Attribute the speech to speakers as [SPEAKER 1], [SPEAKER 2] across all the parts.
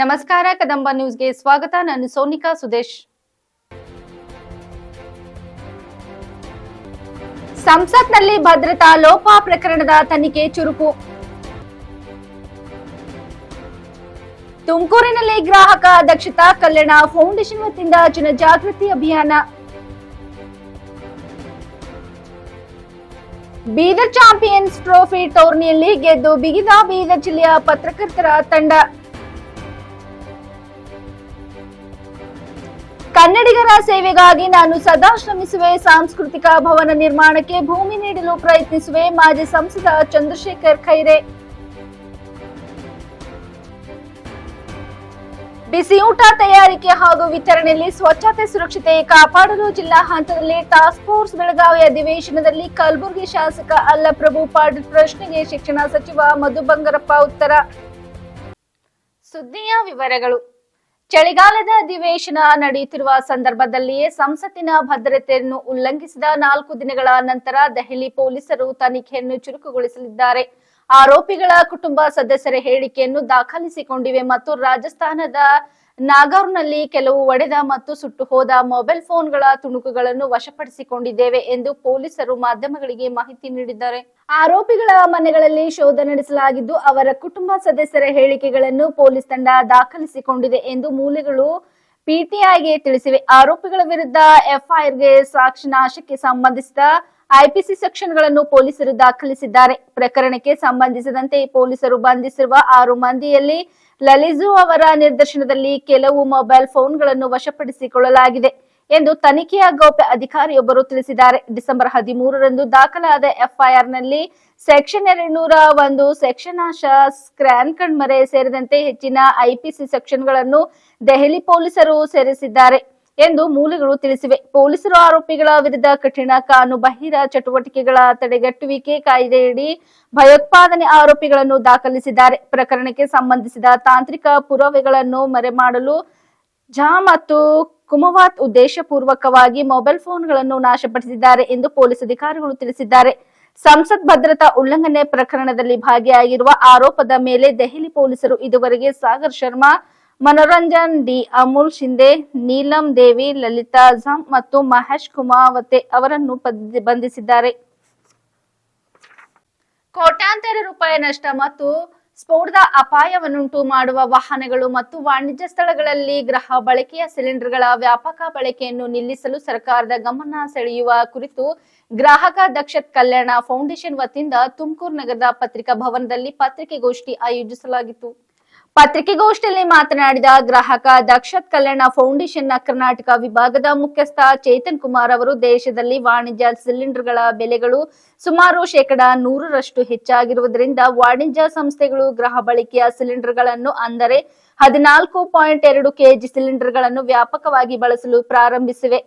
[SPEAKER 1] ನಮಸ್ಕಾರ, ಕದಂಬ ನ್ಯೂಸ್ಗೆ ಸ್ವಾಗತ. ನಾನು ಸೋನಿಕಾ ಸುದೇಶ್. ಸಂಸತ್ನಲ್ಲಿ ಭದ್ರತಾ ಲೋಪ ಪ್ರಕರಣದ ತನಿಖೆ ಚುರುಕು. ತುಮಕೂರಿನಲ್ಲಿ ಗ್ರಾಹಕ ದಕ್ಷತಾ ಕಲ್ಯಾಣ ಫೌಂಡೇಶನ್ ವತಿಯಿಂದ ಜನಜಾಗೃತಿ ಅಭಿಯಾನ. ಬೀದರ್ ಚಾಂಪಿಯನ್ಸ್ ಟ್ರೋಫಿ ಟೂರ್ನಿಯಲ್ಲಿ ಗೆದ್ದು ಬಿಗಿದ ಬೀದರ್ ಜಿಲ್ಲೆಯ ಪತ್ರಕರ್ತರ ತಂಡ. ಕನ್ನಡಿಗರ ಸೇವೆಗಾಗಿ ನಾನು ಸದಾ ಶ್ರಮಿಸುವೆ. ಸಾಂಸ್ಕೃತಿಕ ಭವನ ನಿರ್ಮಾಣಕ್ಕೆ ಭೂಮಿ ನೀಡಲು ಪ್ರಯತ್ನಿಸುವೆ. ಮಾಜಿ ಸಂಸದ ಚಂದ್ರಶೇಖರ್ ಖೈರೆ. ಬಿಸಿಯೂಟ ತಯಾರಿಕೆ ಹಾಗೂ ವಿತರಣೆಯಲ್ಲಿ ಸ್ವಚ್ಛತೆ, ಸುರಕ್ಷತೆ ಕಾಪಾಡಲು ಜಿಲ್ಲಾ ಹಂತದಲ್ಲಿ ಟಾಸ್ಕ್ ಫೋರ್ಸ್ ಬೆಳಗಾವಿ ಅಧಿವೇಶನದಲ್ಲಿ ಕಲಬುರಗಿ ಶಾಸಕ ಅಲ್ಲಪ್ರಭು ಪಾಟೀಲ್ ಪ್ರಶ್ನೆಗೆ ಶಿಕ್ಷಣ ಸಚಿವ ಮಧು ಬಂಗಾರಪ್ಪ ಉತ್ತರ. ಸುದ್ದಿಯ ವಿವರಗಳು. ಚಳಿಗಾಲದ ಅಧಿವೇಶನ ನಡೆಯುತ್ತಿರುವ ಸಂದರ್ಭದಲ್ಲಿಯೇ ಸಂಸತ್ತಿನ ಭದ್ರತೆಯನ್ನು ಉಲ್ಲಂಘಿಸಿದ ನಾಲ್ಕು ದಿನಗಳ ನಂತರ ದೆಹಲಿ ಪೊಲೀಸರು ತನಿಖೆಯನ್ನು ಚುರುಕುಗೊಳಿಸಲಿದ್ದಾರೆ. ಆರೋಪಿಗಳ ಕುಟುಂಬ ಸದಸ್ಯರ ಹೇಳಿಕೆಯನ್ನು ದಾಖಲಿಸಿಕೊಂಡಿವೆ ಮತ್ತು ರಾಜಸ್ಥಾನದ ನಾಗೌರ್ನಲ್ಲಿ ಕೆಲವು ಒಡೆದ ಮತ್ತು ಸುಟ್ಟು ಹೋದ ಮೊಬೈಲ್ ಫೋನ್ಗಳ ತುಣುಕುಗಳನ್ನು ವಶಪಡಿಸಿಕೊಂಡಿದ್ದೇವೆ ಎಂದು ಪೊಲೀಸರು ಮಾಧ್ಯಮಗಳಿಗೆ ಮಾಹಿತಿ ನೀಡಿದ್ದಾರೆ. ಆರೋಪಿಗಳ ಮನೆಗಳಲ್ಲಿ ಶೋಧ ನಡೆಸಲಾಗಿದ್ದು, ಅವರ ಕುಟುಂಬ ಸದಸ್ಯರ ಹೇಳಿಕೆಗಳನ್ನು ಪೊಲೀಸ್ ತಂಡ ದಾಖಲಿಸಿಕೊಂಡಿದೆ ಎಂದು ಮೂಲಗಳು ಪಿಟಿಐಗೆ ತಿಳಿಸಿವೆ. ಆರೋಪಿಗಳ ವಿರುದ್ಧ ಎಫ್ಐಆರ್ಗೆ ಸಾಕ್ಷಿ ನಾಶಕ್ಕೆ ಸಂಬಂಧಿಸಿದ ಐಪಿಸಿ ಸೆಕ್ಷನ್ಗಳನ್ನು ಪೊಲೀಸರು ದಾಖಲಿಸಿದ್ದಾರೆ. ಪ್ರಕರಣಕ್ಕೆ ಸಂಬಂಧಿಸಿದಂತೆ ಪೊಲೀಸರು ಬಂಧಿಸಿರುವ ಆರು ಮಂದಿಯಲ್ಲಿ ಲಲಿಜು ಅವರ ನಿರ್ದೇಶನದಲ್ಲಿ ಕೆಲವು ಮೊಬೈಲ್ ಫೋನ್ಗಳನ್ನು ವಶಪಡಿಸಿಕೊಳ್ಳಲಾಗಿದೆ ಎಂದು ತನಿಖೆಯ ಗೌಪ್ಯ ಅಧಿಕಾರಿಯೊಬ್ಬರು ತಿಳಿಸಿದ್ದಾರೆ. ಡಿಸೆಂಬರ್ ಹದಿಮೂರರಂದು ದಾಖಲಾದ ಎಫ್ಐಆರ್ನಲ್ಲಿ ಸೆಕ್ಷನ್ ಎರಡ್ನೂರ ಒಂದು ಸೆಕ್ಷನ್ ಆಶ ಸ್ಕ್ರಾನ್ ಕಣ್ಮರೆ ಸೇರಿದಂತೆ ಹೆಚ್ಚಿನ ಐಪಿಸಿ ಸೆಕ್ಷನ್ಗಳನ್ನು ದೆಹಲಿ ಪೊಲೀಸರು ಸೇರಿಸಿದ್ದಾರೆ. ಎಂದು ಮೂಲಗಳು ತಿಳಿಸಿವೆ. ಪೊಲೀಸರು ಆರೋಪಿಗಳ ವಿರುದ್ಧ ಕಠಿಣ ಕಾನೂಬಾಹಿರ ಚಟುವಟಿಕೆಗಳ ತಡೆಗಟ್ಟುವಿಕೆ ಕಾಯ್ದೆಯಡಿ ಭಯೋತ್ಪಾದನೆ ಆರೋಪಿಗಳನ್ನು ದಾಖಲಿಸಿದ್ದಾರೆ. ಪ್ರಕರಣಕ್ಕೆ ಸಂಬಂಧಿಸಿದ ತಾಂತ್ರಿಕ ಪುರಾವೆಗಳನ್ನು ಮರೆಮಾಡಲು ಝಾ ಮತ್ತು ಕುಮವಾತ್ ಉದ್ದೇಶಪೂರ್ವಕವಾಗಿ ಮೊಬೈಲ್ ಫೋನ್ಗಳನ್ನು ನಾಶಪಡಿಸಿದ್ದಾರೆ ಎಂದು ಪೊಲೀಸ್ ಅಧಿಕಾರಿಗಳು ತಿಳಿಸಿದ್ದಾರೆ. ಸಂಸತ್ ಭದ್ರತಾ ಉಲ್ಲಂಘನೆ ಪ್ರಕರಣದಲ್ಲಿ ಭಾಗಿಯಾಗಿರುವ ಆರೋಪದ ಮೇಲೆ ದೆಹಲಿ ಪೊಲೀಸರು ಇದುವರೆಗೆ ಸಾಗರ್ ಶರ್ಮಾ ಮನೋರಂಜನ್, ಡಿ. ಅಮೂಲ್ ಶಿಂದೆ ನೀಲಂ ದೇವಿ, ಲಲಿತಾ ಝಂ ಮತ್ತು ಮಹೇಶ್ ಕುಮಾವತೆ ಅವರನ್ನು ಬಂಧಿ- ಬಂಧಿಸಿದ್ದಾರೆ. ಕೋಟ್ಯಾಂತರ ರೂಪಾಯಿ ನಷ್ಟ ಮತ್ತು ಸ್ಫೋಟದ ಅಪಾಯವನ್ನುಂಟು ಮಾಡುವ ವಾಹನಗಳು ಮತ್ತು ವಾಣಿಜ್ಯ ಸ್ಥಳಗಳಲ್ಲಿ ಗ್ರಹ ಬಳಕೆಯ ಸಿಲಿಂಡರ್ಗಳ ವ್ಯಾಪಕ ಬಳಕೆಯನ್ನು ನಿಲ್ಲಿಸಲು ಸರ್ಕಾರದ ಗಮನ ಸೆಳೆಯುವ ಕುರಿತು ಗ್ರಾಹಕ ದಕ್ಷತ್ ಕಲ್ಯಾಣ ಫೌಂಡೇಶನ್ ವತಿಯಿಂದ ತುಮಕೂರು ನಗರದ ಪತ್ರಿಕಾ ಭವನದಲ್ಲಿ ಪತ್ರಿಕೆಗೋಷ್ಠಿ ಆಯೋಜಿಸಲಾಗಿತ್ತು. ಪತ್ರಿಕೆಗೋಷ್ಠಿಯಲ್ಲಿ ಮಾತನಾಡಿದ ಗ್ರಾಹಕ ದಕ್ಷತ್ ಕಲ್ಯಾಣ ಫೌಂಡೇಶನ್ನ ಕರ್ನಾಟಕ ವಿಭಾಗದ ಮುಖ್ಯಸ್ಥ ಚೇತನ್ ಕುಮಾರ್ ಅವರು, ದೇಶದಲ್ಲಿ ವಾಣಿಜ್ಯ ಸಿಲಿಂಡರ್ಗಳ ಬೆಲೆಗಳು ಸುಮಾರು ಶೇಕಡಾ ನೂರರಷ್ಟು ಹೆಚ್ಚಾಗಿರುವುದರಿಂದ ವಾಣಿಜ್ಯ ಸಂಸ್ಥೆಗಳು ಗೃಹ ಬಳಕೆಯ ಸಿಲಿಂಡರ್ಗಳನ್ನು ಅಂದರೆ ಹದಿನಾಲ್ಕು ಪಾಯಿಂಟ್ ಎರಡು ಕೆಜಿ ಸಿಲಿಂಡರ್ಗಳನ್ನು ವ್ಯಾಪಕವಾಗಿ ಬಳಸಲು ಪ್ರಾರಂಭಿಸಿವೆ.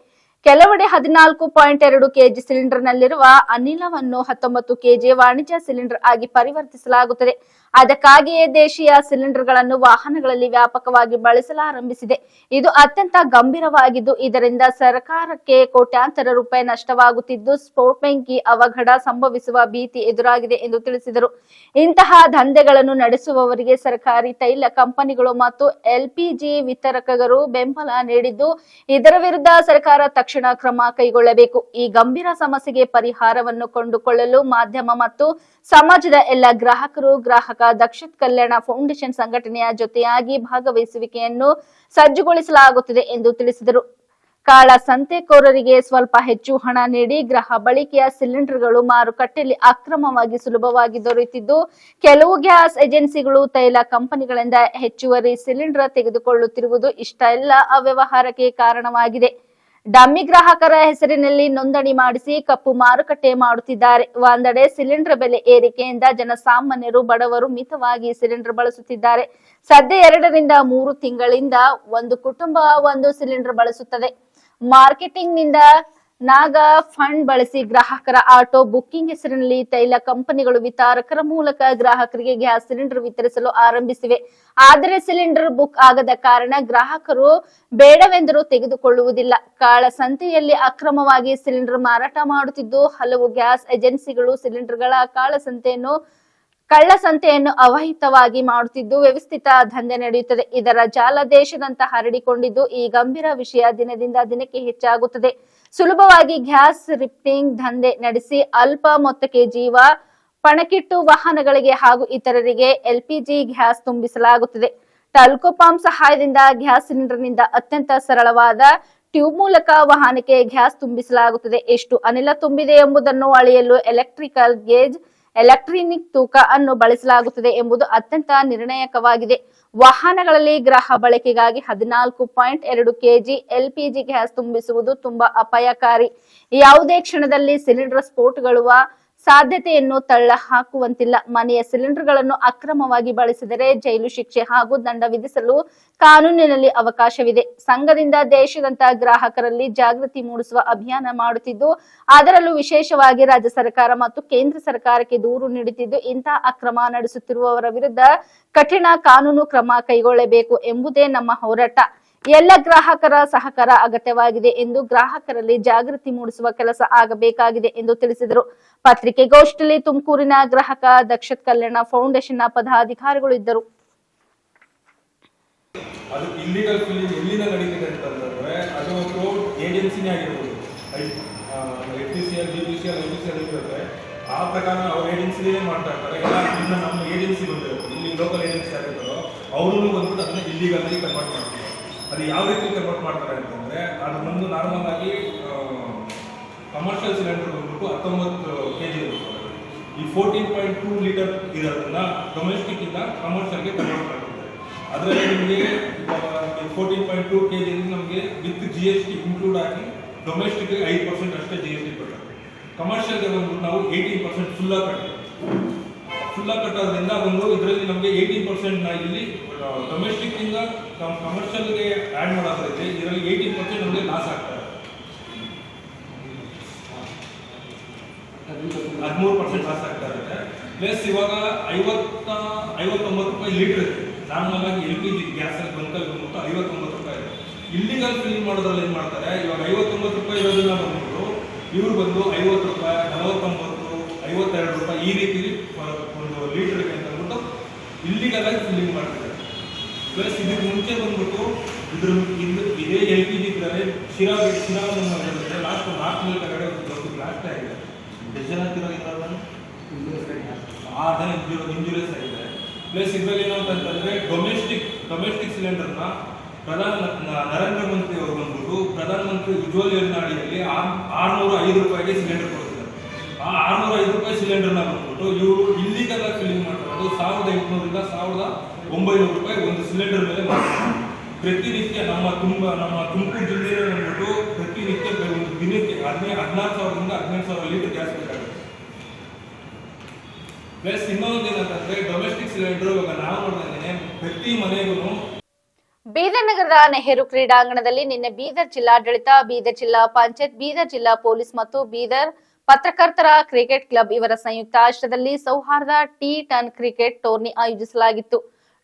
[SPEAKER 1] ಕೆಲವೆಡೆ ಹದಿನಾಲ್ಕು ಪಾಯಿಂಟ್ ಎರಡು ಕೆಜಿ ಸಿಲಿಂಡರ್ನಲ್ಲಿರುವ ಅನಿಲವನ್ನು ಹತ್ತೊಂಬತ್ತು ಕೆಜಿ ವಾಣಿಜ್ಯ ಸಿಲಿಂಡರ್ ಆಗಿ ಪರಿವರ್ತಿಸಲಾಗುತ್ತದೆ. ಅದಕ್ಕಾಗಿಯೇ ದೇಶೀಯ ಸಿಲಿಂಡರ್ಗಳನ್ನು ವಾಹನಗಳಲ್ಲಿ ವ್ಯಾಪಕವಾಗಿ ಬಳಸಲಾರಂಭಿಸಿದೆ. ಇದು ಅತ್ಯಂತ ಗಂಭೀರವಾಗಿದ್ದು, ಇದರಿಂದ ಸರ್ಕಾರಕ್ಕೆ ಕೋಟ್ಯಾಂತರ ರೂಪಾಯಿ ನಷ್ಟವಾಗುತ್ತಿದ್ದು ಸ್ಫೋಟ್ ಬೆಂಕಿ ಅವಘಡ ಸಂಭವಿಸುವ ಭೀತಿ ಎದುರಾಗಿದೆ ಎಂದು ತಿಳಿಸಿದರು. ಇಂತಹ ದಂಧೆಗಳನ್ನು ನಡೆಸುವವರಿಗೆ ಸರ್ಕಾರಿ ತೈಲ ಕಂಪನಿಗಳು ಮತ್ತು ಎಲ್ಪಿಜಿ ವಿತರಕರು ಬೆಂಬಲ ನೀಡಿದ್ದು, ಇದರ ವಿರುದ್ಧ ಸರ್ಕಾರ ತಕ್ಷಣ ಕ್ರಮ ಕೈಗೊಳ್ಳಬೇಕು. ಈ ಗಂಭೀರ ಸಮಸ್ಯೆಗೆ ಪರಿಹಾರವನ್ನು ಕೊಂಡುಕೊಳ್ಳಲು ಮಾಧ್ಯಮ ಮತ್ತು ಸಮಾಜದ ಎಲ್ಲ ಗ್ರಾಹಕರು, ಗ್ರಾಹಕ ದಕ್ಷತ್ ಕಲ್ಯಾಣ ಫೌಂಡೇಶನ್ ಸಂಘಟನೆಯ ಜೊತೆಯಾಗಿ ಭಾಗವಹಿಸುವಿಕೆಯನ್ನು ಸಜ್ಜುಗೊಳಿಸಲಾಗುತ್ತಿದೆ ಎಂದು ತಿಳಿಸಿದರು. ಕಾಳ ಸಂತೆಕೋರರಿಗೆ ಸ್ವಲ್ಪ ಹೆಚ್ಚು ಹಣ ನೀಡಿ ಗ್ರಹ ಬಳಿಕೆಯ ಸಿಲಿಂಡರ್ಗಳು ಮಾರುಕಟ್ಟೆಯಲ್ಲಿ ಅಕ್ರಮವಾಗಿ ಸುಲಭವಾಗಿ ದೊರೆಯುತ್ತಿದ್ದು, ಕೆಲವು ಗ್ಯಾಸ್ ಏಜೆನ್ಸಿಗಳು ತೈಲ ಕಂಪನಿಗಳಿಂದ ಹೆಚ್ಚುವರಿ ಸಿಲಿಂಡರ್ ತೆಗೆದುಕೊಳ್ಳುತ್ತಿರುವುದು ಇಷ್ಟೆಲ್ಲ ಅವ್ಯವಹಾರಕ್ಕೆ ಕಾರಣವಾಗಿದೆ. ಡಮ್ಮಿ ಗ್ರಾಹಕರ ಹೆಸರಿನಲ್ಲಿ ನೋಂದಣಿ ಮಾಡಿಸಿ ಕಪ್ಪು ಮಾರುಕಟ್ಟೆ ಮಾಡುತ್ತಿದ್ದಾರೆ. ಒಂದೆಡೆ ಸಿಲಿಂಡರ್ ಬೆಲೆ ಏರಿಕೆಯಿಂದ ಜನಸಾಮಾನ್ಯರು, ಬಡವರು ಮಿತವಾಗಿ ಸಿಲಿಂಡರ್ ಬಳಸುತ್ತಿದ್ದಾರೆ. ಸದ್ಯ ಎರಡರಿಂದ ಮೂರು ತಿಂಗಳಿಂದ ಒಂದು ಕುಟುಂಬ ಒಂದು ಸಿಲಿಂಡರ್ ಬಳಸುತ್ತದೆ. ಮಾರ್ಕೆಟಿಂಗ್ನಿಂದ ನಾಗ ಫಂಡ್ ಬಳಸಿ ಗ್ರಾಹಕರ ಆಟೋ ಬುಕ್ಕಿಂಗ್ ಹೆಸರಿನಲ್ಲಿ ತೈಲ ಕಂಪನಿಗಳು ವಿತರಕರ ಮೂಲಕ ಗ್ರಾಹಕರಿಗೆ ಗ್ಯಾಸ್ ಸಿಲಿಂಡರ್ ವಿತರಿಸಲು ಆರಂಭಿಸಿವೆ. ಆದರೆ ಸಿಲಿಂಡರ್ ಬುಕ್ ಆಗದ ಕಾರಣ ಗ್ರಾಹಕರು ಬೇಡವೆಂದರೂ ತೆಗೆದುಕೊಳ್ಳುವುದಿಲ್ಲ. ಕಾಳಸಂತೆಯಲ್ಲಿ ಅಕ್ರಮವಾಗಿ ಸಿಲಿಂಡರ್ ಮಾರಾಟ ಮಾಡುತ್ತಿದ್ದು, ಹಲವು ಗ್ಯಾಸ್ ಏಜೆನ್ಸಿಗಳು ಸಿಲಿಂಡರ್ಗಳ ಕಾಳಸಂತೆಯನ್ನು ಕಳ್ಳಸಂತೆಯನ್ನು ಅವಹಿತವಾಗಿ ಮಾಡುತ್ತಿದ್ದು, ವ್ಯವಸ್ಥಿತ ದಂಧೆ ನಡೆಯುತ್ತದೆ. ಇದರ ಜಾಲ ದೇಶದಂತ ಹರಡಿಕೊಂಡಿದ್ದು, ಈ ಗಂಭೀರ ವಿಷಯ ದಿನದಿಂದ ದಿನಕ್ಕೆ ಹೆಚ್ಚಾಗುತ್ತದೆ. ಸುಲಭವಾಗಿ ಗ್ಯಾಸ್ ರಿಫ್ಟಿಂಗ್ ದಂಧೆ ನಡೆಸಿ ಅಲ್ಪ ಮೊತ್ತಕ್ಕೆ ಜೀವ ಪಣಕಿಟ್ಟು ವಾಹನಗಳಿಗೆ ಹಾಗೂ ಇತರರಿಗೆ ಎಲ್ಪಿಜಿ ಗ್ಯಾಸ್ ತುಂಬಿಸಲಾಗುತ್ತದೆ. ಟಲ್ಕೋ ಸಹಾಯದಿಂದ ಗ್ಯಾಸ್ ಸಿಲಿಂಡರ್ನಿಂದ ಅತ್ಯಂತ ಸರಳವಾದ ಟ್ಯೂಬ್ ಮೂಲಕ ವಾಹನಕ್ಕೆ ಗ್ಯಾಸ್ ತುಂಬಿಸಲಾಗುತ್ತದೆ. ಎಷ್ಟು ಅನಿಲ ತುಂಬಿದೆ ಎಂಬುದನ್ನು ಅಳೆಯಲು ಎಲೆಕ್ಟ್ರಿಕಲ್ ಗೇಜ್ ಎಲೆಕ್ಟ್ರಾನಿಕ್ ತೂಕ ಅನ್ನು ಬಳಸಲಾಗುತ್ತದೆ ಎಂಬುದು ಅತ್ಯಂತ ನಿರ್ಣಾಯಕವಾಗಿದೆ. ವಾಹನಗಳಲ್ಲಿ ಗ್ರಹ ಬಳಕೆಗಾಗಿ ಹದಿನಾಲ್ಕು ಪಾಯಿಂಟ್ ಎರಡು ಕೆಜಿ ಎಲ್ಪಿಜಿ ಗ್ಯಾಸ್ ತುಂಬಿಸುವುದು ತುಂಬಾ ಅಪಾಯಕಾರಿ. ಯಾವುದೇ ಕ್ಷಣದಲ್ಲಿ ಸಿಲಿಂಡರ್ ಸ್ಫೋಟಗೊಳ್ಳುವ ಸಾಧ್ಯತೆಯನ್ನು ತಳ್ಳ ಹಾಕುವಂತಿಲ್ಲ ಮನೆಯ ಸಿಲಿಂಡರ್ಗಳನ್ನು ಅಕ್ರಮವಾಗಿ ಬಳಸಿದರೆ ಜೈಲು ಶಿಕ್ಷೆ ಹಾಗೂ ದಂಡ ವಿಧಿಸಲು ಕಾನೂನಿನಲ್ಲಿ ಅವಕಾಶವಿದೆ. ಸಂಘದಿಂದ ದೇಶದಂತ ಗ್ರಾಹಕರಲ್ಲಿ ಜಾಗೃತಿ ಮೂಡಿಸುವ ಅಭಿಯಾನ ಮಾಡುತ್ತಿದ್ದು, ಅದರಲ್ಲೂ ವಿಶೇಷವಾಗಿ ರಾಜ್ಯ ಸರ್ಕಾರ ಮತ್ತು ಕೇಂದ್ರ ಸರ್ಕಾರಕ್ಕೆ ದೂರು ನೀಡುತ್ತಿದ್ದು ಇಂತಹ ಅಕ್ರಮ ನಡೆಸುತ್ತಿರುವವರ ವಿರುದ್ಧ ಕಠಿಣ ಕಾನೂನು ಕ್ರಮ ಕೈಗೊಳ್ಳಬೇಕು ಎಂಬುದೇ ನಮ್ಮ ಹೋರಾಟ. ಎಲ್ಲ ಗ್ರಾಹಕರ ಸಹಕಾರ ಅಗತ್ಯವಾಗಿದೆ ಎಂದು ಗ್ರಾಹಕರಲ್ಲಿ ಜಾಗೃತಿ ಮೂಡಿಸುವ ಕೆಲಸ ಆಗಬೇಕಾಗಿದೆ ಎಂದು ತಿಳಿಸಿದರು. ಪತ್ರಿಕೆಗೋಷ್ಠಿಯಲ್ಲಿ ತುಮಕೂರಿನ ಗ್ರಾಹಕ ದಕ್ಷತ್ ಕಲ್ಯಾಣ ಫೌಂಡೇಶನ್ನ ಪದಾಧಿಕಾರಿಗಳು ಇದ್ದರು.
[SPEAKER 2] ಅದು ಇಲ್ಲಿಗಲ್ ಫಿಲ್ಲಿಂಗ್ ಎಲ್ಲಿಂದ ಅಂತಂದ್ರೆ ಅದು ಥ್ರೋಟ್ ಏಜೆನ್ಸಿನೇ ಆಗಿರ್ಬೋದು. ಎಫ್ ಟಿ ಸಿ ಎಲ್ ಆ ಪ್ರಕಾರ ಅವ್ರ ಏಜೆನ್ಸಿನೇ ಮಾಡ್ತಾ ಇರ್ತಾರೆ. ಇಲ್ಲ ಇನ್ನು ನಮ್ಮ ಏಜೆನ್ಸಿ ಬಂದಿರುತ್ತೆ. ಇಲ್ಲಿ ಲೋಕಲ್ ಏಜೆನ್ಸಿ ಆಗಿರ್ತಾರೋ ಅವರು ಬಂದ್ಬಿಟ್ಟು ಅದನ್ನ ಇಲ್ಲಿಗಾಗಲಿ ಕನ್ವರ್ಟ್ ಮಾಡ್ತಾರೆ. ಅದು ಯಾವ ರೀತಿ ಕನ್ವರ್ಟ್ ಮಾಡ್ತಾರೆ ಅಂತಂದ್ರೆ, ಅದು ಬಂದು ನಾರ್ಮಲ್ ಆಗಿ ಕಮರ್ಷಿಯಲ್ ಸಿಲಿಂಡರ್ ಬಂದ್ಬಿಟ್ಟು ಹತ್ತೊಂಬತ್ತು ಕೆ ಜಿ ಇರುತ್ತೆ. ಈ ಫೋರ್ಟೀನ್ ಪಾಯಿಂಟ್ ಟೂ ಲೀಟರ್ ಇರೋದನ್ನ ಡೊಮೆಸ್ಟಿಕ್ ಇಂದ ಕಮರ್ಷಿಯಲ್ಗೆ ಕನ್ವರ್ಟ್ ಮಾಡ್ತಾರೆ ಅದರಲ್ಲಿ ನಿಮಗೆ fourteen point two K G ನಮಗೆ with G S T include ಆಗಿ ಡೊಮೆಸ್ಟಿಕ್ಗೆ ಐದು ಪರ್ಸೆಂಟ್ ಅಷ್ಟೇ ಜಿ ಎಸ್ ಟಿ ಕೊಡ್ತಾರೆ ಕಮರ್ಷಿಯಲ್ಗೆ ಬಂದ್ಬಿಟ್ಟು ನಾವು ಏಯ್ಟೀನ್ ಪರ್ಸೆಂಟ್ ಫುಲ್ಲಾಗಿ ಕಟ್ತೀವಿ ಫುಲ್ಲಾಗಿ ಕಟ್ಟೋದ್ರಿಂದ ಒಂದು ಇದರಲ್ಲಿ ನಮಗೆ ಏಯ್ಟೀನ್ ಪರ್ಸೆಂಟ್ನ ಇಲ್ಲಿ ಡೊಮೆಸ್ಟಿಕ್ ಇಂದ ಕಮರ್ಷಿಯಲ್ಗೆ ಆ್ಯಡ್ ಮಾಡೋದ್ರೈತೆ ಇದರಲ್ಲಿ ಏಯ್ಟೀನ್ ಪರ್ಸೆಂಟ್ ನಮಗೆ ಲಾಸ್ ಆಗ್ತಾರೆ ಹದಿಮೂರು ಪರ್ಸೆಂಟ್ ಲಾಸ್ ಆಗ್ತಾ ಇರುತ್ತೆ. ಪ್ಲಸ್ ಇವಾಗ ಐವತ್ತ, ಐವತ್ತೊಂಬತ್ತು ರೂಪಾಯಿ ಲೀಟ್ರ್ ಇದೆ. ನಾರ್ಮಲ್ ಆಗಿ ಎಲ್ ಪಿ ಜಿ ಗ್ಯಾಸ್ ಅಲ್ಲಿ ಬಂಕಲ್ಲಿ ಬಂದ್ಬಿಟ್ಟು ಐವತ್ತೊಂಬತ್ತು ರೂಪಾಯಿ ಇದೆ. ಇಲ್ಲಿಗಲ್ ಫಿಲ್ ಮಾಡೋದ್ರಲ್ಲಿ ಏನು ಮಾಡ್ತಾರೆ? ಇವಾಗ ಐವತ್ತೊಂಬತ್ತು ರೂಪಾಯಿ ಇರೋದನ್ನ ಬಂದ್ಬಿಟ್ಟು ಇವ್ರು ಬಂದು ಐವತ್ತು ರೂಪಾಯಿ, ನಲವತ್ತೊಂಬತ್ತು, ಐವತ್ತೆರಡು ರೂಪಾಯಿ ಈ ರೀತಿ ಲೀಟರ್ಗೆ ಅಂತ ಅಂದ್ಬಿಟ್ಟು ಇಲ್ಲಿಗಲ್ ಫಿಲ್ಲಿಂಗ್ ಮಾಡ್ತಿದ್ದಾರೆ. ಪ್ಲಸ್ ಇದಕ್ಕೆ ಮುಂಚೆ ಬಂದ್ಬಿಟ್ಟು ಇದ್ರ ಇದು ಇದೇ. ಎಲ್ ಪಿ ಜಿ ಇದ್ದಾರೆ ಶಿರಾ ಶಿರಾ ಲಾಸ್ಟ್ ನಾಲ್ಕು ತಿಂಗಳ ಕಡೆ ಒಂದು ದೊಡ್ಡ ಬ್ಲಾಸ್ಟ್ ಆಗಿದೆ ಎಷ್ಟು ಜನ ತಿರೋಗಿದ್ದಾರೆ ಇಂಜುರಿಯಸ್ ಜನ ಇಂಜೂರ್ ಇಂಜುರೀಸ್ ಆಗಿದೆ ಪ್ಲಸ್ ಇದರಲ್ಲಿ ಏನಂತಂದ್ರೆ ಅಂತಂತಂದ್ರೆ ಡೊಮೆಸ್ಟಿಕ್ ಡೊಮೆಸ್ಟಿಕ್ ಸಿಲಿಂಡರ್ನ ಪ್ರಧಾನ ನರೇಂದ್ರ ಮಂತ್ರಿ ಅವರು ಬಂದ್ಬಿಟ್ಟು ಪ್ರಧಾನಮಂತ್ರಿ ಉಜ್ವಲ್ ಯೋಜನಾ ಅಡಿಯಲ್ಲಿ ಆರ್ನೂರ ಐದು ರೂಪಾಯಿಗೆ ಸಿಲಿಂಡರ್ ಕೊಡ್ತಾರೆ ಆ ಆರ್ನೂರ ಐದು ರೂಪಾಯಿ ಸಿಲಿಂಡರ್ನ ಬಂದ್ಬಿಟ್ಟು ಇವರು ಇಲ್ಲಿಗೆಲ್ಲ ಫಿಲ್ಲಿಂಗ್ ಮಾಡ್ತಾರೆ. ಸಾವಿರದ ಎಂಟುನೂರಿಂದ ಸಾವಿರದ ಒಂಬೈನೂರು ರೂಪಾಯಿ ಒಂದು ಸಿಲಿಂಡರ್ ಮೇಲೆ ಮಾಡ್ತಾರೆ. ಪ್ರತಿನಿತ್ಯ ನಮ್ಮ ತುಂಬ, ನಮ್ಮ ತುಮಕೂರು ಜಿಲ್ಲೆಯಲ್ಲಿ ಬಂದ್ಬಿಟ್ಟು ಪ್ರತಿನಿತ್ಯ ಒಂದು ದಿನಕ್ಕೆ ಹದಿನೈದು ಹದಿನಾರು ಸಾವಿರದಿಂದ ಹದಿನೆಂಟು ಸಾವಿರ ಲೀಟರ್ ಗ್ಯಾಸ್ ಬೇಕಾಗುತ್ತೆ. ಪ್ಲಸ್ ಇನ್ನೊಂದು ಏನಂತಂದ್ರೆ ಡೊಮೆಸ್ಟಿಕ್ ಸಿಲಿಂಡರ್ ಇವಾಗ ನಾವು ನೋಡಿದ್ರೆ ಪ್ರತಿ ಮನೆಗೂ
[SPEAKER 1] ಬೀದರ್ ನಗರದ ನೆಹರು ಕ್ರೀಡಾಂಗಣದಲ್ಲಿ ನಿನ್ನೆ ಬೀದರ್ ಜಿಲ್ಲಾಡಳಿತ, ಬೀದರ್ ಜಿಲ್ಲಾ ಪಂಚಾಯತ್, ಬೀದರ್ ಜಿಲ್ಲಾ ಪೊಲೀಸ್ ಮತ್ತು ಬೀದರ್ ಪತ್ರಕರ್ತರ ಕ್ರಿಕೆಟ್ ಕ್ಲಬ್ ಇವರ ಸಂಯುಕ್ತ ಆಶ್ರಯದಲ್ಲಿ ಸೌಹಾರ್ದ ಟಿ ಟನ್ ಕ್ರಿಕೆಟ್ ಟೂರ್ನಿ ಆಯೋಜಿಸಲಾಗಿತ್ತು.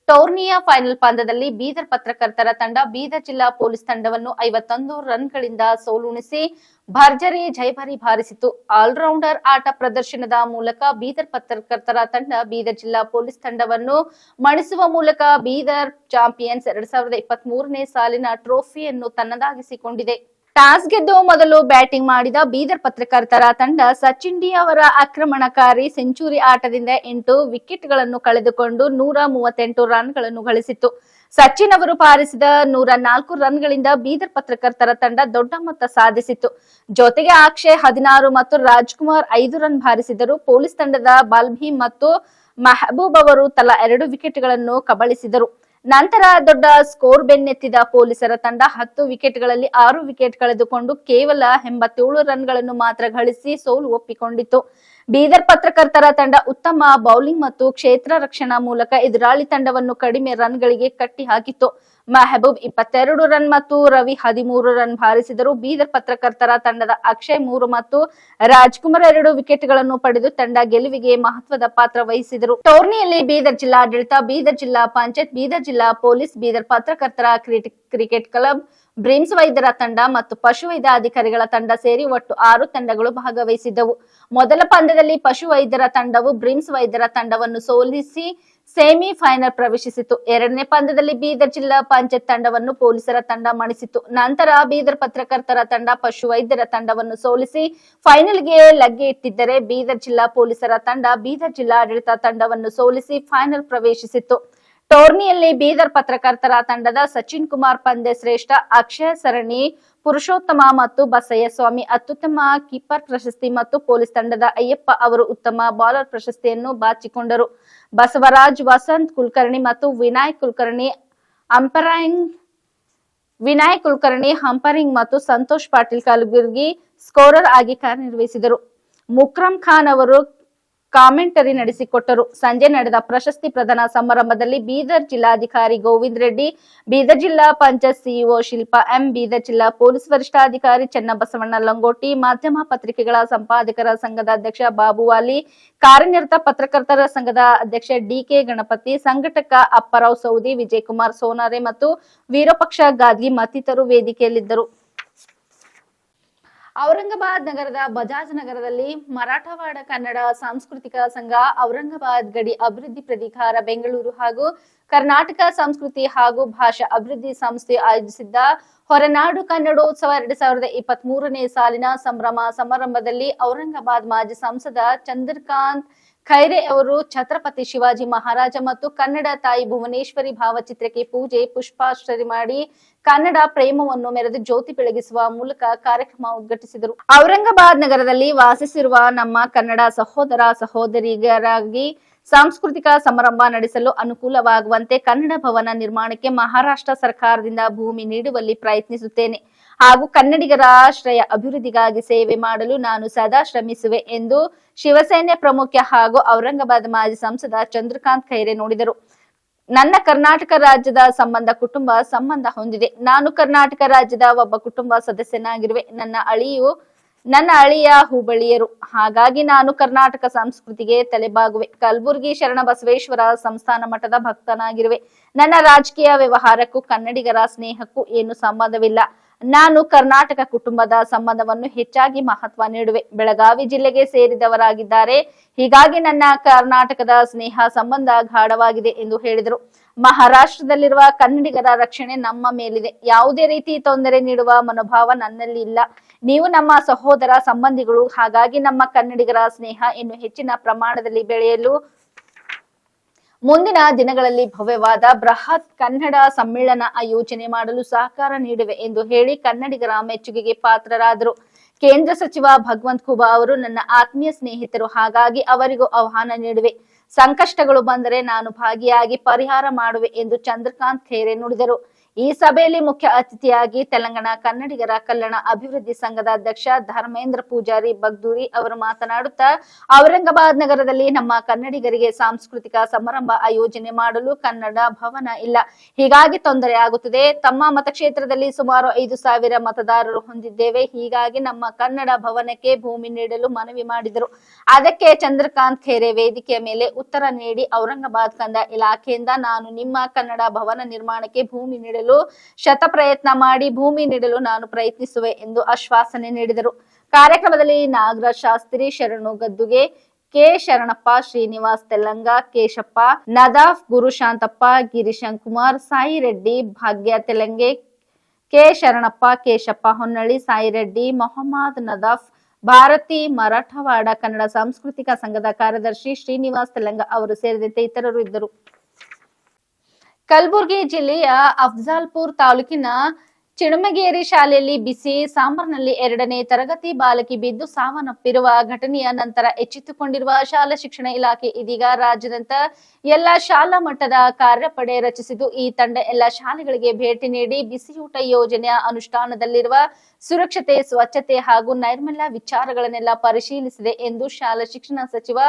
[SPEAKER 1] ಟೂರ್ನಿಯ ಫೈನಲ್ ಪಂದ್ಯದಲ್ಲಿ ಬೀದರ್ ಪತ್ರಕರ್ತರ ತಂಡ ಬೀದರ್ ಜಿಲ್ಲಾ ಪೊಲೀಸ್ ತಂಡವನ್ನು ಐವತ್ತೊಂದು ರನ್ಗಳಿಂದ ಸೋಲುಣಿಸಿ ಭರ್ಜರಿ ಜೈಭರಿ ಬಾರಿಸಿತು ಆಲ್ರೌಂಡರ್ ಆಟ ಪ್ರದರ್ಶನದ ಮೂಲಕ ಬೀದರ್ ಪತ್ರಕರ್ತರ ತಂಡ ಬೀದರ್ ಜಿಲ್ಲಾ ಪೊಲೀಸ್ ತಂಡವನ್ನು ಮಣಿಸುವ ಮೂಲಕ ಬೀದರ್ ಚಾಂಪಿಯನ್ಸ್ ಎರಡ್ ಸಾವಿರದ ಸಾಲಿನ ಟ್ರೋಫಿಯನ್ನು ತನ್ನದಾಗಿಸಿಕೊಂಡಿದೆ. ಟಾಸ್ ಗೆದ್ದು ಮೊದಲು ಬ್ಯಾಟಿಂಗ್ ಮಾಡಿದ ಬೀದರ್ ಪತ್ರಕರ್ತರ ತಂಡ ಸಚಿನ್ ಡಿ ಅವರ ಆಕ್ರಮಣಕಾರಿ ಸೆಂಚುರಿ ಆಟದಿಂದ ಎಂಟು ವಿಕೆಟ್ಗಳನ್ನು ಕಳೆದುಕೊಂಡು ನೂರ ಮೂವತ್ತೆಂಟು ರನ್ಗಳನ್ನು ಗಳಿಸಿತ್ತು. ಸಚಿನ್ ಅವರು ಪಾರಿಸಿದ ನೂರ ನಾಲ್ಕು ರನ್ಗಳಿಂದ ಬೀದರ್ ಪತ್ರಕರ್ತರ ತಂಡ ದೊಡ್ಡ ಮೊತ್ತ ಸಾಧಿಸಿತ್ತು. ಜೊತೆಗೆ ಅಕ್ಷಯ್ ಹದಿನಾರು ಮತ್ತು ರಾಜ್ಕುಮಾರ್ ಐದು ರನ್ ಬಾರಿಸಿದರು. ಪೊಲೀಸ್ ತಂಡದ ಬಾಲ್ಭೀಮ್ ಮತ್ತು ಮೆಹಬೂಬ್ ಅವರು ತಲಾ ಎರಡು ವಿಕೆಟ್ಗಳನ್ನು ಕಬಳಿಸಿದರು. ನಂತರ ದೊಡ್ಡ ಸ್ಕೋರ್ ಬೆನ್ನೆತ್ತಿದ ಪೊಲೀಸರ ತಂಡ ಹತ್ತು ವಿಕೆಟ್ಗಳಲ್ಲಿ ಆರು ವಿಕೆಟ್ ಕಳೆದುಕೊಂಡು ಕೇವಲ ಎಂಬತ್ತೇಳು ರನ್ಗಳನ್ನು ಮಾತ್ರ ಗಳಿಸಿ ಸೋಲು ಒಪ್ಪಿಕೊಂಡಿತು ಬೀದರ್ ಪತ್ರಕರ್ತರ ತಂಡ ಉತ್ತಮ ಬೌಲಿಂಗ್ ಮತ್ತು ಕ್ಷೇತ್ರ ರಕ್ಷಣಾ ಮೂಲಕ ಎದುರಾಳಿ ತಂಡವನ್ನು ಕಡಿಮೆ ರನ್ಗಳಿಗೆ ಕಟ್ಟಿ ಹಾಕಿತ್ತು ಮೆಹಬೂಬ್ ಇಪ್ಪತ್ತೆರಡು ರನ್ ಮತ್ತು ರವಿ ಹದಿಮೂರು ರನ್ ಬಾರಿಸಿದರು. ಬೀದರ್ ಪತ್ರಕರ್ತರ ತಂಡದ ಅಕ್ಷಯ್ ಮೂರು ಮತ್ತು ರಾಜ್ಕುಮಾರ್ ಎರಡು ವಿಕೆಟ್ಗಳನ್ನು ಪಡೆದು ತಂಡ ಗೆಲುವಿಗೆ ಮಹತ್ವದ ಪಾತ್ರ ವಹಿಸಿದರು. ಟೂರ್ನಿಯಲ್ಲಿ ಬೀದರ್ ಜಿಲ್ಲಾಡಳಿತ, ಬೀದರ್ ಜಿಲ್ಲಾ ಪಂಚಾಯತ್, ಬೀದರ್ ಜಿಲ್ಲಾ ಪೊಲೀಸ್, ಬೀದರ್ ಪತ್ರಕರ್ತರ ಕ್ರಿಕೆಟ್ ಕ್ಲಬ್, ಬ್ರಿಮ್ಸ್ ವೈದ್ಯರ ತಂಡ ಮತ್ತು ಪಶುವೈದ್ಯ ಅಧಿಕಾರಿಗಳ ತಂಡ ಸೇರಿ ಒಟ್ಟು ಆರು ತಂಡಗಳು ಭಾಗವಹಿಸಿದ್ದವು. ಮೊದಲ ಪಂದ್ಯದಲ್ಲಿ ಪಶುವೈದ್ಯರ ತಂಡವು ಬ್ರಿಮ್ಸ್ ವೈದ್ಯರ ತಂಡವನ್ನು ಸೋಲಿಸಿ ಸೆಮಿ ಫೈನಲ್ ಪ್ರವೇಶಿಸಿತು. ಎರಡನೇ ಪಂದ್ಯದಲ್ಲಿ ಬೀದರ್ ಜಿಲ್ಲಾ ಪಂಚಾಯತ್ ತಂಡವನ್ನು ಪೊಲೀಸರ ತಂಡ ಮಣಿಸಿತು. ನಂತರ ಬೀದರ್ ಪತ್ರಕರ್ತರ ತಂಡ ಪಶುವೈದ್ಯರ ತಂಡವನ್ನು ಸೋಲಿಸಿ ಫೈನಲ್ಗೆ ಲಗ್ಗೆ ಇಟ್ಟಿದ್ದರೆ ಬೀದರ್ ಜಿಲ್ಲಾ ಪೊಲೀಸರ ತಂಡ ಬೀದರ್ ಜಿಲ್ಲಾಡಳಿತ ತಂಡವನ್ನು ಸೋಲಿಸಿ ಫೈನಲ್ ಪ್ರವೇಶಿಸಿತು. ಟೂರ್ನಿಯಲ್ಲಿ ಬೀದರ್ ಪತ್ರಕರ್ತರ ತಂಡದ ಸಚಿನ್ ಕುಮಾರ್ ಪಂದ್ಯ ಶ್ರೇಷ್ಠ ಅಕ್ಷಯ ಸರಣಿ, ಪುರುಷೋತ್ತಮ ಮತ್ತು ಬಸಯ್ಯ ಸ್ವಾಮಿ ಅತ್ಯುತ್ತಮ ಕೀಪರ್ ಪ್ರಶಸ್ತಿ ಮತ್ತು ಪೊಲೀಸ್ ತಂಡದ ಅಯ್ಯಪ್ಪ ಅವರು ಉತ್ತಮ ಬೌಲರ್ ಪ್ರಶಸ್ತಿಯನ್ನು ಬಾಚಿಕೊಂಡರು. ಬಸವರಾಜ್, ವಸಂತ್ ಕುಲಕರ್ಣಿ ಮತ್ತು ವಿನಾಯಕ್ ಕುಲಕರ್ಣಿ ಅಂಪರಿಂಗ್ ವಿನಾಯಕ್ ಕುಲಕರ್ಣಿ ಹಂಪರಿಂಗ್ ಮತ್ತು ಸಂತೋಷ್ ಪಾಟೀಲ್ ಕಲಬುರ್ಗಿ ಸ್ಕೋರರ್ ಆಗಿ ಕಾರ್ಯನಿರ್ವಹಿಸಿದರು. ಮುಕ್ರಂ ಖಾನ್ ಅವರು ಕಾಮೆಂಟರಿ ನಡೆಸಿಕೊಟ್ಟರು. ಸಂಜೆ ನಡೆದ ಪ್ರಶಸ್ತಿ ಪ್ರದಾನ ಸಮಾರಂಭದಲ್ಲಿ ಬೀದರ್ ಜಿಲ್ಲಾಧಿಕಾರಿ ಗೋವಿಂದ್ ರೆಡ್ಡಿ, ಬೀದರ್ ಜಿಲ್ಲಾ ಪಂಚಾಯತ್ ಸಿಇಒ ಶಿಲ್ಪಾ ಎಂ, ಬೀದರ್ ಜಿಲ್ಲಾ ಪೊಲೀಸ್ ವರಿಷ್ಠಾಧಿಕಾರಿ ಚನ್ನಬಸವಣ್ಣ ಲಂಗೋಟಿ, ಮಾಧ್ಯಮ ಪತ್ರಿಕೆಗಳ ಸಂಪಾದಕರ ಸಂಘದ ಅಧ್ಯಕ್ಷ ಬಾಬುವಾಲಿ ಕಾರ್ಯನಿರತ ಪತ್ರಕರ್ತರ ಸಂಘದ ಅಧ್ಯಕ್ಷ ಡಿಕೆ ಗಣಪತಿ, ಸಂಘಟಕ ಅಪ್ಪರಾವ್ ಸೌದಿ, ವಿಜಯಕುಮಾರ್ ಸೋನಾರೆ ಮತ್ತು ವೀರಪಕ್ಷ ಗಾದ್ಗಿ ಮತ್ತಿತರರು ವೇದಿಕೆಯಲ್ಲಿದ್ದರು. ಔರಂಗಾಬಾದ್ ನಗರದ ಬಜಾಜ್ ನಗರದಲ್ಲಿ ಮರಾಠವಾಡ ಕನ್ನಡ ಸಾಂಸ್ಕೃತಿಕ ಸಂಘ ಔರಂಗಾಬಾದ್ ಗಡಿ ಅಭಿವೃದ್ಧಿ ಪ್ರಾಧಿಕಾರ ಬೆಂಗಳೂರು ಹಾಗೂ ಕರ್ನಾಟಕ ಸಂಸ್ಕೃತಿ ಹಾಗೂ ಭಾಷಾ ಅಭಿವೃದ್ಧಿ ಸಂಸ್ಥೆ ಆಯೋಜಿಸಿದ್ದ ಹೊರನಾಡು ಕನ್ನಡೋತ್ಸವ ಎರಡ್ ಸಾವಿರದ ಇಪ್ಪತ್ತ್ ಮೂರನೇ ಸಾಲಿನ ಸಂಭ್ರಮ ಸಮಾರಂಭದಲ್ಲಿ ಔರಂಗಾಬಾದ್ ಮಾಜಿ ಸಂಸದ ಚಂದ್ರಕಾಂತ್ ಖೈರೆ ಅವರು ಛತ್ರಪತಿ ಶಿವಾಜಿ ಮಹಾರಾಜ ಮತ್ತು ಕನ್ನಡ ತಾಯಿ ಭುವನೇಶ್ವರಿ ಭಾವಚಿತ್ರಕ್ಕೆ ಪೂಜೆ ಪುಷ್ಪಾಶ್ರಯ ಮಾಡಿ ಕನ್ನಡ ಪ್ರೇಮವನ್ನು ಮೆರೆದು ಜ್ಯೋತಿ ಬೆಳಗಿಸುವ ಮೂಲಕ ಕಾರ್ಯಕ್ರಮ ಉದ್ಘಾಟಿಸಿದರು. ಔರಂಗಾಬಾದ್ ನಗರದಲ್ಲಿ ವಾಸಿಸಿರುವ ನಮ್ಮ ಕನ್ನಡ ಸಹೋದರ ಸಹೋದರಿಯರಾಗಿ ಸಾಂಸ್ಕೃತಿಕ ಸಮಾರಂಭ ನಡೆಸಲು ಅನುಕೂಲವಾಗುವಂತೆ ಕನ್ನಡ ಭವನ ನಿರ್ಮಾಣಕ್ಕೆ ಮಹಾರಾಷ್ಟ್ರ ಸರ್ಕಾರದಿಂದ ಭೂಮಿ ನೀಡುವಲ್ಲಿ ಪ್ರಯತ್ನಿಸುತ್ತೇನೆ. ಹಾಗೂ ಕನ್ನಡಿಗರ ಆಶ್ರಯ ಅಭಿವೃದ್ಧಿಗಾಗಿ ಸೇವೆ ಮಾಡಲು ನಾನು ಸದಾ ಶ್ರಮಿಸುವೆ ಎಂದು ಶಿವಸೇನೆ ಪ್ರಮುಖ ಹಾಗೂ ಔರಂಗಾಬಾದ್ ಮಾಜಿ ಸಂಸದ ಚಂದ್ರಕಾಂತ್ ಖೈರೆ ನೋಡಿದರು. ನನ್ನ ಕರ್ನಾಟಕ ರಾಜ್ಯದ ಸಂಬಂಧ ಕುಟುಂಬ ಸಂಬಂಧ ಹೊಂದಿದೆ. ನಾನು ಕರ್ನಾಟಕ ರಾಜ್ಯದ ಒಬ್ಬ ಕುಟುಂಬ ಸದಸ್ಯನಾಗಿರುವೆ. ನನ್ನ ಅಳಿಯು ನನ್ನ ಅಳಿಯ ಹುಬಳಿಯರು ಹಾಗಾಗಿ ನಾನು ಕರ್ನಾಟಕ ಸಂಸ್ಕೃತಿಗೆ ತಲೆಬಾಗುವೆ. ಕಲಬುರಗಿ ಶರಣ ಬಸವೇಶ್ವರ ಸಂಸ್ಥಾನ ಮಠದ ಭಕ್ತನಾಗಿರುವೆ. ನನ್ನ ರಾಜಕೀಯ ವ್ಯವಹಾರಕ್ಕೂ ಕನ್ನಡಿಗರ ಸ್ನೇಹಕ್ಕೂ ಏನು ಸಂಬಂಧವಿಲ್ಲ. ನಾನು ಕರ್ನಾಟಕ ಕುಟುಂಬದ ಸಂಬಂಧವನ್ನು ಹೆಚ್ಚಾಗಿ ಮಹತ್ವ ನೀಡುವೆ. ಬೆಳಗಾವಿ ಜಿಲ್ಲೆಗೆ ಸೇರಿದವರಾಗಿದ್ದಾರೆ. ಹೀಗಾಗಿ ನನ್ನ ಕರ್ನಾಟಕದ ಸ್ನೇಹ ಸಂಬಂಧ ಗಾಢವಾಗಿದೆ ಎಂದು ಹೇಳಿದರು. ಮಹಾರಾಷ್ಟ್ರದಲ್ಲಿರುವ ಕನ್ನಡಿಗರ ರಕ್ಷಣೆ ನಮ್ಮ ಮೇಲಿದೆ. ಯಾವುದೇ ರೀತಿ ತೊಂದರೆ ನೀಡುವ ಮನೋಭಾವ ನನ್ನಲ್ಲಿ ಇಲ್ಲ. ನೀವು ನಮ್ಮ ಸಹೋದರ ಸಂಬಂಧಿಗಳು, ಹಾಗಾಗಿ ನಮ್ಮ ಕನ್ನಡಿಗರ ಸ್ನೇಹ ಇನ್ನು ಹೆಚ್ಚಿನ ಪ್ರಮಾಣದಲ್ಲಿ ಬೆಳೆಯಲು ಮುಂದಿನ ದಿನಗಳಲ್ಲಿ ಭವ್ಯವಾದ ಬೃಹತ್ ಕನ್ನಡ ಸಮ್ಮೇಳನ ಆಯೋಜನೆ ಮಾಡಲು ಸಹಕಾರ ನೀಡುವೆ ಎಂದು ಹೇಳಿ ಕನ್ನಡಿಗರ ಮೆಚ್ಚುಗೆಗೆ ಪಾತ್ರರಾದರು. ಕೇಂದ್ರ ಸಚಿವ ಭಗವಂತ್ ಖೂಬಾ ಅವರು ನನ್ನ ಆತ್ಮೀಯ ಸ್ನೇಹಿತರು, ಹಾಗಾಗಿ ಅವರಿಗೂ ಆಹ್ವಾನ ನೀಡುವೆ. ಸಂಕಷ್ಟಗಳು ಬಂದರೆ ನಾನು ಭಾಗಿಯಾಗಿ ಪರಿಹಾರ ಮಾಡುವೆ ಎಂದು ಚಂದ್ರಕಾಂತ್ ಖೇರೆ ನುಡಿದರು. ಈ ಸಭೆಯಲ್ಲಿ ಮುಖ್ಯ ಅತಿಥಿಯಾಗಿ ತೆಲಂಗಾಣ ಕನ್ನಡಿಗರ ಕಲ್ಯಾಣ ಅಭಿವೃದ್ಧಿ ಸಂಘದ ಅಧ್ಯಕ್ಷ ಧರ್ಮೇಂದ್ರ ಪೂಜಾರಿ ಬಗ್ದೂರಿ ಅವರು ಮಾತನಾಡುತ್ತಾ, ಔರಂಗಾಬಾದ್ ನಗರದಲ್ಲಿ ನಮ್ಮ ಕನ್ನಡಿಗರಿಗೆ ಸಾಂಸ್ಕೃತಿಕ ಸಮಾರಂಭ ಆಯೋಜನೆ ಮಾಡಲು ಕನ್ನಡ ಭವನ ಇಲ್ಲ. ಹೀಗಾಗಿ ತೊಂದರೆ ಆಗುತ್ತದೆ. ತಮ್ಮ ಮತಕ್ಷೇತ್ರದಲ್ಲಿ ಸುಮಾರು ಐದು ಸಾವಿರ ಮತದಾರರು ಹೊಂದಿದ್ದೇವೆ. ಹೀಗಾಗಿ ನಮ್ಮ ಕನ್ನಡ ಭವನಕ್ಕೆ ಭೂಮಿ ನೀಡಲು ಮನವಿ ಮಾಡಿದರು. ಅದಕ್ಕೆ ಚಂದ್ರಕಾಂತ್ ಖೇರೆ ವೇದಿಕೆಯ ಮೇಲೆ ಉತ್ತರ ನೀಡಿ, ಔರಂಗಾಬಾದ್ ಕಂದ ಇಲಾಖೆಯಿಂದ ನಾನು ನಿಮ್ಮ ಕನ್ನಡ ಭವನ ನಿರ್ಮಾಣಕ್ಕೆ ಭೂಮಿ ನೀಡಲು ಶತ ಪ್ರಯತ್ನ ಮಾಡಿ ಭೂಮಿ ನೀಡಲು ನಾನು ಪ್ರಯತ್ನಿಸುವೆ ಎಂದು ಆಶ್ವಾಸನೆ ನೀಡಿದರು. ಕಾರ್ಯಕ್ರಮದಲ್ಲಿ ನಾಗರಾಜ್ ಶಾಸ್ತ್ರಿ, ಶರಣು ಗದ್ದುಗೆ, ಕೆ. ಶರಣಪ್ಪ, ಶ್ರೀನಿವಾಸ್ ತೆಲ್ಲಂಗ, ಕೇಶಪ್ಪ, ನದಾಫ್ ಗುರುಶಾಂತಪ್ಪ ಗಿರಿಶಂಕುಮಾರ್ ಸಾಯಿ ರೆಡ್ಡಿ, ಭಾಗ್ಯ ತೆಲಂಗೆ, ಕೆ. ಶರಣಪ್ಪ, ಕೇಶಪ್ಪ ಹೊನ್ನಳ್ಳಿ ಸಾಯಿರೆಡ್ಡಿ ಮೊಹಮ್ಮದ್ ನದಾಫ್, ಭಾರತಿ ಮರಾಠವಾಡ ಕನ್ನಡ ಸಾಂಸ್ಕೃತಿಕ ಸಂಘದ ಕಾರ್ಯದರ್ಶಿ ಶ್ರೀನಿವಾಸ್ ತೆಲಂಗ ಅವರು ಸೇರಿದಂತೆ ಇತರರು ಇದ್ದರು. ಕಲಬುರಗಿ ಜಿಲ್ಲೆಯ ಅಫ್ಜಾಲ್ಪುರ್ ತಾಲೂಕಿನ ಚಿಣಮಗೇರಿ ಶಾಲೆಯಲ್ಲಿ ಬಿಸಿ, ಸಾಂಬಾರ್ನಲ್ಲಿ ಎರಡನೇ ತರಗತಿ ಬಾಲಕಿ ಬಿದ್ದು ಸಾವನ್ನಪ್ಪಿರುವ ಘಟನೆಯ ನಂತರ ಎಚ್ಚೆತ್ತುಕೊಂಡಿರುವ ಶಾಲಾ ಶಿಕ್ಷಣ ಇಲಾಖೆ ಇದೀಗ ರಾಜ್ಯದಂತ ಎಲ್ಲ ಶಾಲಾ ಮಟ್ಟದ ಕಾರ್ಯಪಡೆ ರಚಿಸಿದ್ದು, ಈ ತಂಡ ಎಲ್ಲ ಶಾಲೆಗಳಿಗೆ ಭೇಟಿ ನೀಡಿ ಬಿಸಿಯೂಟ ಯೋಜನೆಯ ಅನುಷ್ಠಾನದಲ್ಲಿರುವ ಸುರಕ್ಷತೆ, ಸ್ವಚ್ಛತೆ ಹಾಗೂ ನೈರ್ಮಲ್ಯ ವಿಚಾರಗಳನ್ನೆಲ್ಲ ಪರಿಶೀಲಿಸಿದೆ ಎಂದು ಶಾಲಾ ಶಿಕ್ಷಣ ಸಚಿವ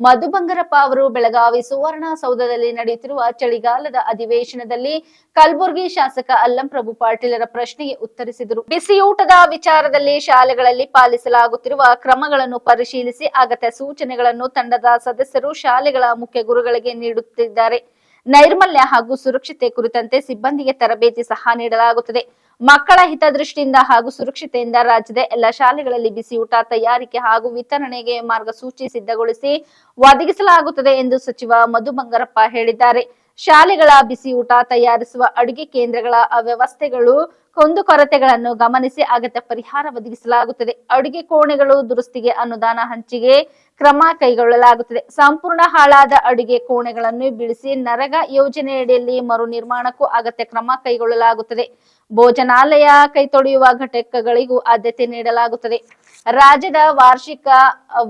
[SPEAKER 1] ಮಧು ಬಂಗಾರಪ್ಪ ಅವರು ಬೆಳಗಾವಿ ಸುವರ್ಣಸೌಧದಲ್ಲಿ ನಡೆಯುತ್ತಿರುವ ಚಳಿಗಾಲದ ಅಧಿವೇಶನದಲ್ಲಿ ಕಲಬುರಗಿ ಶಾಸಕ ಅಲ್ಲಂ ಪ್ರಭು ಪಾಟೀಲರ ಪ್ರಶ್ನೆಗೆ ಉತ್ತರಿಸಿದರು. ಬಿಸಿಯೂಟದ ವಿಚಾರದಲ್ಲಿ ಶಾಲೆಗಳಲ್ಲಿ ಪಾಲಿಸಲಾಗುತ್ತಿರುವ ಕ್ರಮಗಳನ್ನು ಪರಿಶೀಲಿಸಿ ಅಗತ್ಯ ಸೂಚನೆಗಳನ್ನು ತಂಡದ ಸದಸ್ಯರು ಶಾಲೆಗಳ ಮುಖ್ಯ ಗುರುಗಳಿಗೆ ನೀಡುತ್ತಿದ್ದಾರೆ. ನೈರ್ಮಲ್ಯ ಹಾಗೂ ಸುರಕ್ಷತೆ ಕುರಿತಂತೆ ಸಿಬ್ಬಂದಿಗೆ ತರಬೇತಿ ಸಹ ನೀಡಲಾಗುತ್ತದೆ. ಮಕ್ಕಳ ಹಿತದೃಷ್ಟಿಯಿಂದ ಹಾಗೂ ಸುರಕ್ಷತೆಯಿಂದ ರಾಜ್ಯದ ಎಲ್ಲ ಶಾಲೆಗಳಲ್ಲಿ ಬಿಸಿಯೂಟ ತಯಾರಿಕೆ ಹಾಗೂ ವಿತರಣೆಗೆ ಮಾರ್ಗಸೂಚಿ ಸಿದ್ಧಗೊಳಿಸಿ ಒದಗಿಸಲಾಗುತ್ತದೆ ಎಂದು ಸಚಿವ ಮಧು ಬಂಗಾರಪ್ಪ ಹೇಳಿದ್ದಾರೆ. ಶಾಲೆಗಳ ಬಿಸಿಯೂಟ ತಯಾರಿಸುವ ಅಡುಗೆ ಕೇಂದ್ರಗಳ ಅವ್ಯವಸ್ಥೆಗಳು ಕುಂದುಕೊರತೆಗಳನ್ನು ಗಮನಿಸಿ ಅಗತ್ಯ ಪರಿಹಾರ ಒದಗಿಸಲಾಗುತ್ತದೆ. ಅಡುಗೆ ಕೋಣೆಗಳು ದುರಸ್ತಿಗೆ ಅನುದಾನ ಹಂಚಿಗೆ ಕ್ರಮ ಕೈಗೊಳ್ಳಲಾಗುತ್ತದೆ. ಸಂಪೂರ್ಣ ಹಾಳಾದ ಅಡುಗೆ ಕೋಣೆಗಳನ್ನು ಬಿಡಿಸಿ ನರಗ ಯೋಜನೆಯಡಿಯಲ್ಲಿ ಮರು ನಿರ್ಮಾಣಕ್ಕೂ ಅಗತ್ಯ ಕ್ರಮ ಕೈಗೊಳ್ಳಲಾಗುತ್ತದೆ. ಭೋಜನಾಲಯ ಕೈ ತೊಳೆಯುವ ಘಟಕಗಳಿಗೂ ಆದ್ಯತೆ ನೀಡಲಾಗುತ್ತದೆ. ರಾಜ್ಯದ ವಾರ್ಷಿಕ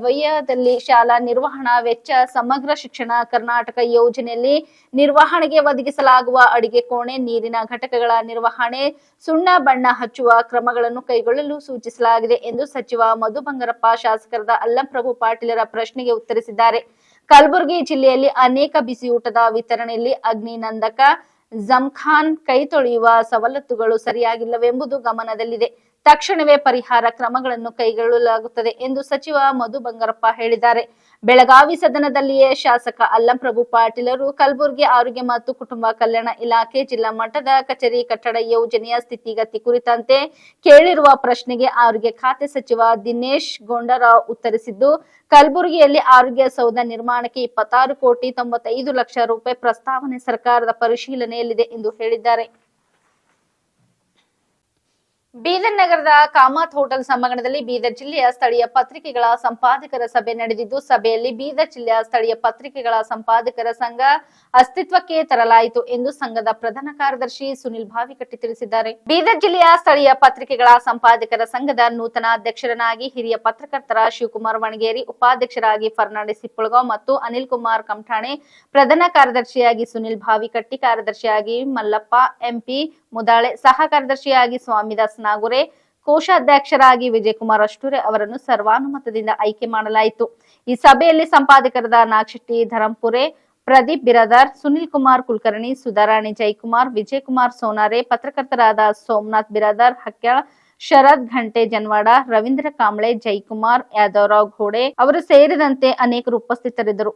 [SPEAKER 1] ವ್ಯಯದಲ್ಲಿ ಶಾಲಾ ನಿರ್ವಹಣಾ ವೆಚ್ಚ ಸಮಗ್ರ ಶಿಕ್ಷಣ ಕರ್ನಾಟಕ ಯೋಜನೆಯಲ್ಲಿ ನಿರ್ವಹಣೆಗೆ ಒದಗಿಸಲಾಗುವ ಅಡಿಗೆ ಕೋಣೆ, ನೀರಿನ ಘಟಕಗಳ ನಿರ್ವಹಣೆ, ಸುಣ್ಣ ಬಣ್ಣ ಹಚ್ಚುವ ಕ್ರಮಗಳನ್ನು ಕೈಗೊಳ್ಳಲು ಸೂಚಿಸಲಾಗಿದೆ ಎಂದು ಸಚಿವ ಮಧು ಬಂಗಾರಪ್ಪ, ಶಾಸಕರಾದ ಅಲ್ಲಂಪ್ರಭು ಪಾಟೀಲರ ಪ್ರಶ್ನೆಗೆ ಉತ್ತರಿಸಿದ್ದಾರೆ. ಕಲಬುರಗಿ ಜಿಲ್ಲೆಯಲ್ಲಿ ಅನೇಕ ಬಿಸಿಯೂಟದ ವಿತರಣೆಯಲ್ಲಿ ಅಗ್ನಿನಂದಕ ಜಮ್ಖಾನ್ ಕೈ ತೊಳೆಯುವ ಸವಲತ್ತುಗಳು ಸರಿಯಾಗಿಲ್ಲವೆಂಬುದು ಗಮನದಲ್ಲಿದೆ. ತಕ್ಷಣವೇ ಪರಿಹಾರ ಕ್ರಮಗಳನ್ನು ಕೈಗೊಳ್ಳಲಾಗುತ್ತದೆ ಎಂದು ಸಚಿವ ಮಧು ಬಂಗಾರಪ್ಪ ಹೇಳಿದ್ದಾರೆ. ಬೆಳಗಾವಿ ಸದನದಲ್ಲಿಯೇ ಶಾಸಕ ಅಲ್ಲಂಪ್ರಭು ಪಾಟೀಲರು ಕಲಬುರಗಿ ಆರೋಗ್ಯ ಮತ್ತು ಕುಟುಂಬ ಕಲ್ಯಾಣ ಇಲಾಖೆ ಜಿಲ್ಲಾ ಮಟ್ಟದ ಕಚೇರಿ ಕಟ್ಟಡ ಯೋಜನೆಯ ಸ್ಥಿತಿಗತಿ ಕುರಿತಂತೆ ಕೇಳಿರುವ ಪ್ರಶ್ನೆಗೆ ಆರೋಗ್ಯ ಖಾತೆ ಸಚಿವ ದಿನೇಶ್ ಗೊಂಡರಾವ್ ಉತ್ತರಿಸಿದ್ದು, ಕಲಬುರಗಿಯಲ್ಲಿ ಆರೋಗ್ಯ ಸೌಧ ನಿರ್ಮಾಣಕ್ಕೆ ಇಪ್ಪತ್ತಾರು ಕೋಟಿ ತೊಂಬತ್ತೈದು ಲಕ್ಷ ರೂಪಾಯಿ ಪ್ರಸ್ತಾವನೆ ಸರ್ಕಾರದ ಪರಿಶೀಲನೆಯಲ್ಲಿದೆ ಎಂದು ಹೇಳಿದ್ದಾರೆ. ಬೀದರ್ ನಗರದ ಕಾಮತ್ ಹೋಟೆಲ್ ಸಭಾಂಗಣದಲ್ಲಿ ಬೀದರ್ ಜಿಲ್ಲೆಯ ಸ್ಥಳೀಯ ಪತ್ರಿಕೆಗಳ ಸಂಪಾದಕರ ಸಭೆ ನಡೆದಿದ್ದು, ಸಭೆಯಲ್ಲಿ ಬೀದರ್ ಜಿಲ್ಲೆಯ ಸ್ಥಳೀಯ ಪತ್ರಿಕೆಗಳ ಸಂಪಾದಕರ ಸಂಘ ಅಸ್ತಿತ್ವಕ್ಕೆ ತರಲಾಯಿತು ಎಂದು ಸಂಘದ ಪ್ರಧಾನ ಕಾರ್ಯದರ್ಶಿ ಸುನಿಲ್ ಭಾವಿಕಟ್ಟಿ ತಿಳಿಸಿದ್ದಾರೆ. ಬೀದರ್ ಜಿಲ್ಲೆಯ ಸ್ಥಳೀಯ ಪತ್ರಿಕೆಗಳ ಸಂಪಾದಕರ ಸಂಘದ ನೂತನ ಅಧ್ಯಕ್ಷರನ್ನಾಗಿ ಹಿರಿಯ ಪತ್ರಕರ್ತರ ಶಿವಕುಮಾರ್ ವಣಗೇರಿ, ಉಪಾಧ್ಯಕ್ಷರಾಗಿ ಫರ್ನಾಂಡಿಸ್ ಹಿಪ್ಪಳಗಾವ್ ಮತ್ತು ಅನಿಲ್ ಕುಮಾರ್ ಕಮಠಾಣೆ ಪ್ರಧಾನ ಕಾರ್ಯದರ್ಶಿಯಾಗಿ ಸುನಿಲ್ ಭಾವಿಕಟ್ಟಿ, ಕಾರ್ಯದರ್ಶಿಯಾಗಿ ಮಲ್ಲಪ್ಪ, ಎಂಪಿ ಮುದಾಳೆ, ಸಹ ಕಾರ್ಯದರ್ಶಿಯಾಗಿ ಸ್ವಾಮಿದಾಸ್ ನಾಗುರೆ, ಕೋಶಾಧ್ಯಕ್ಷರಾಗಿ ವಿಜಯಕುಮಾರ್ ಅಷ್ಟೂರೆ ಅವರನ್ನು ಸರ್ವಾನುಮತದಿಂದ ಆಯ್ಕೆ ಮಾಡಲಾಯಿತು. ಈ ಸಭೆಯಲ್ಲಿ ಸಂಪಾದಕರಾದ ನಾಗಶೆಟ್ಟಿ, ಧರಂಪುರೆ, ಪ್ರದೀಪ್ ಬಿರಾದಾರ್, ಸುನಿಲ್ ಕುಮಾರ್ ಕುಲಕರ್ಣಿ, ಸುಧಾರಾಣಿ ಜೈಕುಮಾರ್, ವಿಜಯಕುಮಾರ್ ಸೋನಾರೆ, ಪತ್ರಕರ್ತರಾದ ಸೋಮನಾಥ್ ಬಿರಾದಾರ್, ಹಕ್ಯಾಳ ಶರದ್ ಘಂಟೆ ಜನ್ವಾಡ, ರವೀಂದ್ರ ಕಾಂಬ್ಳೆ, ಜೈಕುಮಾರ್, ಯಾದವರಾವ್ ಘೋಡೆ ಅವರು ಸೇರಿದಂತೆ ಅನೇಕರು ಉಪಸ್ಥಿತರಿದ್ದರು.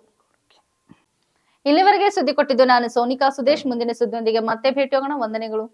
[SPEAKER 1] ಇಲ್ಲಿವರೆಗೆ ಸುದ್ದಿ ಕೊಟ್ಟಿದ್ದು ನಾನು ಸೋನಿಕಾ ಸುದೇಶ್. ಮುಂದಿನ ಸುದ್ದಿಯೊಂದಿಗೆ ಮತ್ತೆ ಭೇಟಿಯಾಗೋಣ. ವಂದನೆಗಳು.